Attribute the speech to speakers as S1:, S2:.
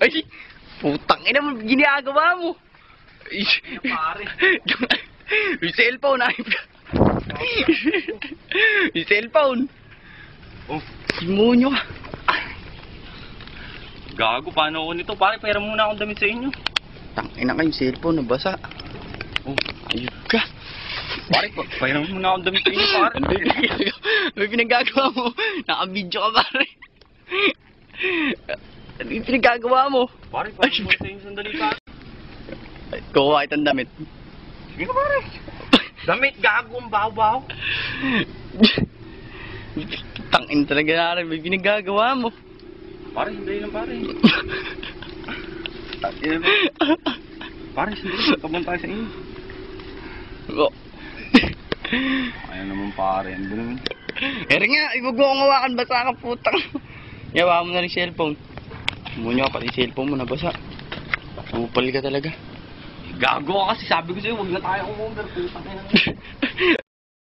S1: Ay, putang ina mo, ginagawa mo. Ay,
S2: pare.
S1: Yung cellphone, ay. Yung cellphone.
S2: Oh,
S1: Simonyo ka.
S2: gago, paano ako nito? Pare, pera muna akong damit sa inyo.
S1: Tang ina ka, yung cellphone, nabasa.
S2: Oh,
S1: Ayun ka.
S2: pare, pa- pera muna akong damit sa inyo, pare.
S1: Ano pinagagawa- ano yung pinagagawa mo? Naka-video ka pare. Yung pinagagawa mo?
S2: Pare, muna sa inyo sandali, pare.
S1: Ay, Kuha itong damit.
S2: Sige pare. Damit, gago, ang baho-baho.
S1: Tangin talaga na rin, may pinagagawa mo.
S2: Pare, hindi lang, pare. Pare, sandali, kabon tayo sa inyo.
S1: Oh.
S2: Ayun naman, pare. Ano ba naman?
S1: Ere nga, akong hawakan, basa ka putang. Yawa mo na rin cellphone. Munyo pati cellphone mo, nabasa. Upal ka talaga.
S2: Gago ka kasi sabi ko sa'yo, huwag na tayo umumber. Putang ina.